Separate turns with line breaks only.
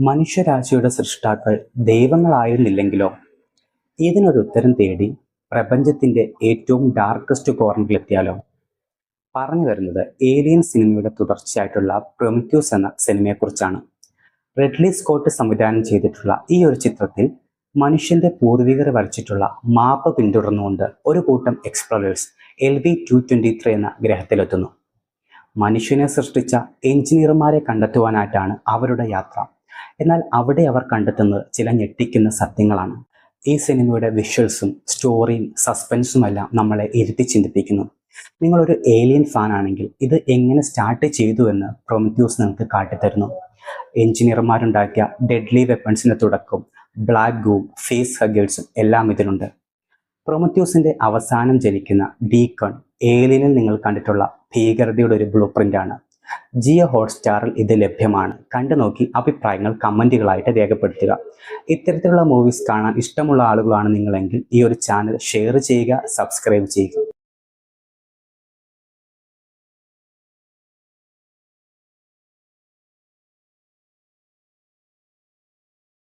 മനുഷ്യരാശിയുടെ സൃഷ്ടാക്കൾ ദൈവങ്ങളായിരുന്നില്ലെങ്കിലോ? ഇതിനൊരു ഉത്തരം തേടി പ്രപഞ്ചത്തിന്റെ ഏറ്റവും ഡാർക്കസ്റ്റ് കോർണറിലെത്തിയാലോ പറഞ്ഞു വരുന്നത് ഏലിയൻ സിനിമയുടെ തുടർച്ചയായിട്ടുള്ള പ്രൊമിക്യൂസ് എന്ന സിനിമയെക്കുറിച്ചാണ് റെഡ്ലി സ്കോട്ട് സംവിധാനം ചെയ്തിട്ടുള്ള ഈ ഒരു ചിത്രത്തിൽ മനുഷ്യന്റെ പൂർവികർ വരച്ചിട്ടുള്ള മാപ്പ് പിന്തുടർന്നുകൊണ്ട് ഒരു കൂട്ടം explorers L V two twenty three എന്ന ഗ്രഹത്തിലെത്തുന്നു. മനുഷ്യനെ സൃഷ്ടിച്ച എഞ്ചിനീയർമാരെ കണ്ടെത്തുവാനായിട്ടാണ് അവരുടെ യാത്ര. എന്നാൽ അവിടെ അവർ കണ്ടെത്തുന്നത് ചില ഞെട്ടിക്കുന്ന സത്യങ്ങളാണ്. ഈ സിനിമയുടെ വിഷ്വൽസും സ്റ്റോറിയും സസ്പെൻസും എല്ലാം നമ്മളെ ഇരുത്തി ചിന്തിപ്പിക്കുന്നു. നിങ്ങളൊരു ഏലിയൻ ഫാൻ ആണെങ്കിൽ ഇത് എങ്ങനെ സ്റ്റാർട്ട് ചെയ്തു എന്ന് പ്രൊമിറ്റ്യൂസ് നിങ്ങൾക്ക് കാട്ടിത്തരുന്നു. എഞ്ചിനീയർമാരുണ്ടാക്കിയ ഡെഡ്ലി വെപ്പൺസിന്റെ തുടക്കം ബ്ലാക്ക് ഗൂം ഫേസ് ഹഗേഴ്സും എല്ലാം ഇതിലുണ്ട്. പ്രൊമത്യൂസിന്റെ അവസാനം ജനിക്കുന്ന ഡീക്കൺ ഏലിയനിൽ നിങ്ങൾ കണ്ടിട്ടുള്ള ഭീകരതയുടെ ഒരു ബ്ലൂ ആണ് ജിയോ ഹോട്ട്സ്റ്റാറിൽ ഇത് ലഭ്യമാണ്. കണ്ടു നോക്കി അഭിപ്രായങ്ങൾ കമന്റുകളായിട്ട് രേഖപ്പെടുത്തുക. ഇത്തരത്തിലുള്ള മൂവീസ് കാണാൻ ഇഷ്ടമുള്ള ആളുകളാണ് നിങ്ങളെങ്കിൽ ഈ ഒരു ചാനൽ ഷെയർ ചെയ്യുക സബ്സ്ക്രൈബ് ചെയ്യുക.